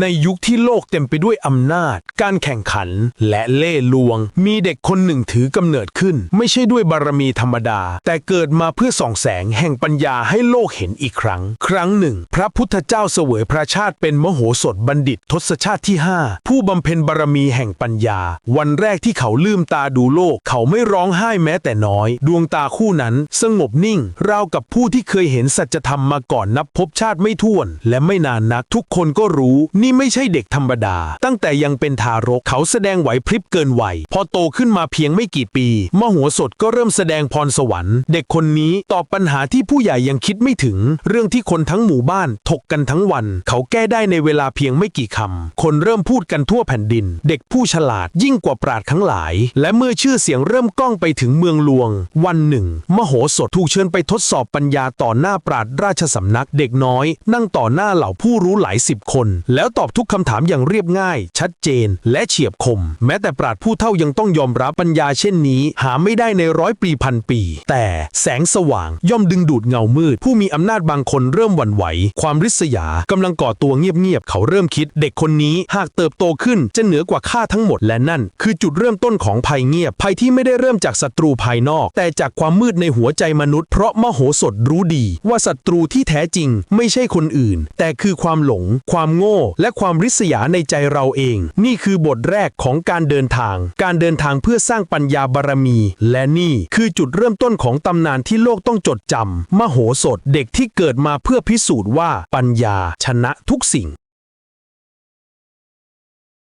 ในยุคที่โลกเต็มไปด้วยอำนาจ การแข่งขัน และเล่ห์ลวง มีเด็กคนหนึ่งถือกำเนิดขึ้น ไม่ใช่ด้วยบารมีธรรมดา แต่เกิดมาเพื่อส่องแสงแห่งปัญญาให้โลกเห็นอีกครั้ง ครั้งหนึ่ง พระพุทธเจ้าเสวยพระชาติเป็นมโหสถบัณฑิตทศชาติที่ 5 ผู้บำเพ็ญบารมีแห่งปัญญา วันแรกที่เขาลืมตาดูโลก เขาไม่ร้องไห้แม้แต่น้อย ดวงตาคู่นั้น สงบนิ่ง ราวกับผู้ที่เคยเห็นสัจธรรมมาก่อนนับพบชาติไม่ถ้วน และไม่นานนักทุกคนก็รู้นี่ไม่ใช่เด็กธรรมดา ตั้งแต่ยังเป็นทารกเขาแสดงไหวพริบเกินวัยพอโตขึ้นมาเพียงไม่กี่ปีมโหสถก็เริ่มแสดงพรสวรรค์ เด็กคนนี้ตอบปัญหาที่ผู้ใหญ่ยังคิดไม่ถึง เรื่องที่คนทั้งหมู่บ้านถกกันทั้งวัน เขาแก้ได้ในเวลาเพียงไม่กี่คำ คนเริ่มพูดกันทั่วแผ่นดิน เด็กผู้ฉลาดยิ่งกว่าปราดทั้งหลาย และเมื่อชื่อเสียงเริ่มก้องไปถึงเมืองหลวง วันหนึ่ง มโหสถถูกเชิญไปทดสอบปัญญาต่อหน้าปราดราชสำนัก เด็กน้อย นั่งต่อหน้าเหล่าผู้รู้หลายสิบคน แล้วตอบทุกคำถามอย่างเรียบง่าย ชัดเจน และเฉียบคม แม้แต่ปราดผู้เท่ายังต้องยอมรับปัญญาเช่นนี้ หาไม่ได้ในร้อยปีพันปี แต่แสงสว่างย่อมดึงดูดเงามืด ผู้มีอำนาจบางคนเริ่มหวั่นไหว ความริษยากำลังก่อตัวเงียบๆเขาเริ่มคิด เด็กคนนี้หากเติบโตขึ้นจะเหนือกว่าข้าทั้งหมดและนั่น คือจุดเริ่มต้นของภัยเงียบ ภัยที่ไม่ได้เริ่มจากศัตรูภายนอก แต่จากความมืดในหัวใจมนุษย์เพราะมโหสถรู้ดี ว่าศัตรูที่แท้จริง ไม่ใช่คนอื่น แต่คือความหลง ความโง่และความริษยาในใจเราเอง นี่คือบทแรกของการเดินทาง การเดินทางเพื่อสร้างปัญญาบารมี และนี่คือจุดเริ่มต้นของตำนานที่โลกต้องจดจำมโหสถเด็กที่เกิดมาเพื่อพิสูจน์ว่าปัญญาชนะทุกสิ่ง